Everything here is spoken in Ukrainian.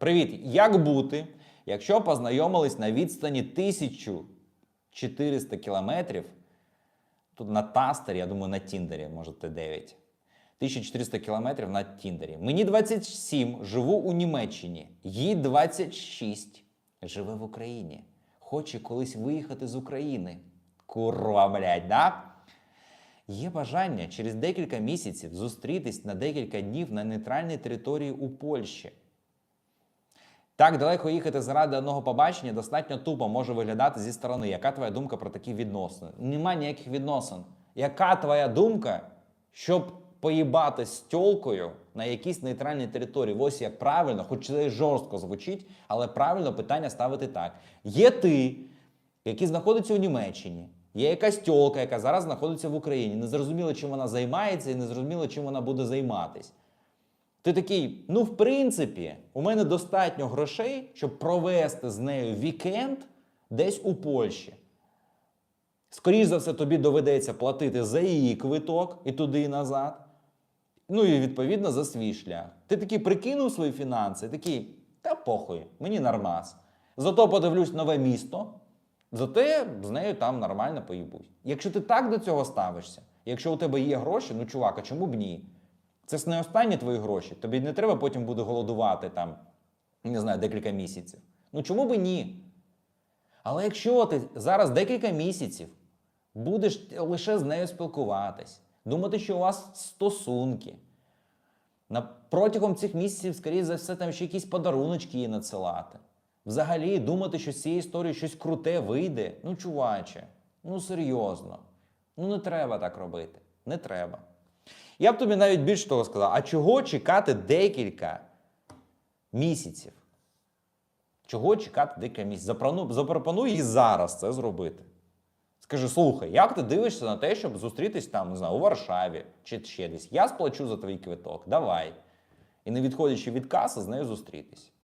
Привіт! Як бути, якщо познайомились на відстані 1400 кілометрів? Тут на Тастері, я думаю, на Тіндері, може, Т9. 1400 кілометрів на Тіндері. Мені 27, живу у Німеччині. Їй 26, живе в Україні. Хоче колись виїхати з України. Курва, блядь, да? Є бажання через декілька місяців зустрітись на декілька днів на нейтральній території у Польщі. Так далеко їхати заради одного побачення достатньо тупо може виглядати зі сторони. Яка твоя думка про такі відносини? Нема ніяких відносин. Яка твоя думка, щоб поїбати з тьолкою на якійсь нейтральній території? Ось як правильно, хоч це жорстко звучить, але правильно питання ставити так: є ти, який знаходиться у Німеччині, є якась тьолка, яка зараз знаходиться в Україні. Не зрозуміло, чим вона займається, і не зрозуміло, чим вона буде займатись. Ти такий, ну, в принципі, у мене достатньо грошей, щоб провести з нею вікенд десь у Польщі. Скоріше за все, тобі доведеться платити за її квиток і туди і назад. Ну і відповідно за свій шлях. Ти такий прикинув свої фінанси, такий, та похуй, мені нормас. Зато подивлюсь нове місто, зате з нею там нормально поїбусь. Якщо ти так до цього ставишся, якщо у тебе є гроші, ну чувак, а чому б ні? Це ж не останні твої гроші. Тобі не треба потім буде голодувати там, не знаю, декілька місяців. Ну чому би ні? Але якщо ти зараз декілька місяців будеш лише з нею спілкуватись, думати, що у вас стосунки, на, протягом цих місяців, скоріше за все, там ще якісь подаруночки їй надсилати. Взагалі думати, що з цієї історії щось круте вийде. Ну, чуваче, ну серйозно. Ну не треба так робити. Не треба. Я б тобі навіть більше того сказав, а чого чекати декілька місяців? Чого чекати декілька місяців? Запропонуй їй зараз це зробити. Скажи, слухай, як ти дивишся на те, щоб зустрітись там, не знаю, у Варшаві чи ще десь? Я сплачу за твій квиток, давай. І не відходячи від каси, з нею зустрітись.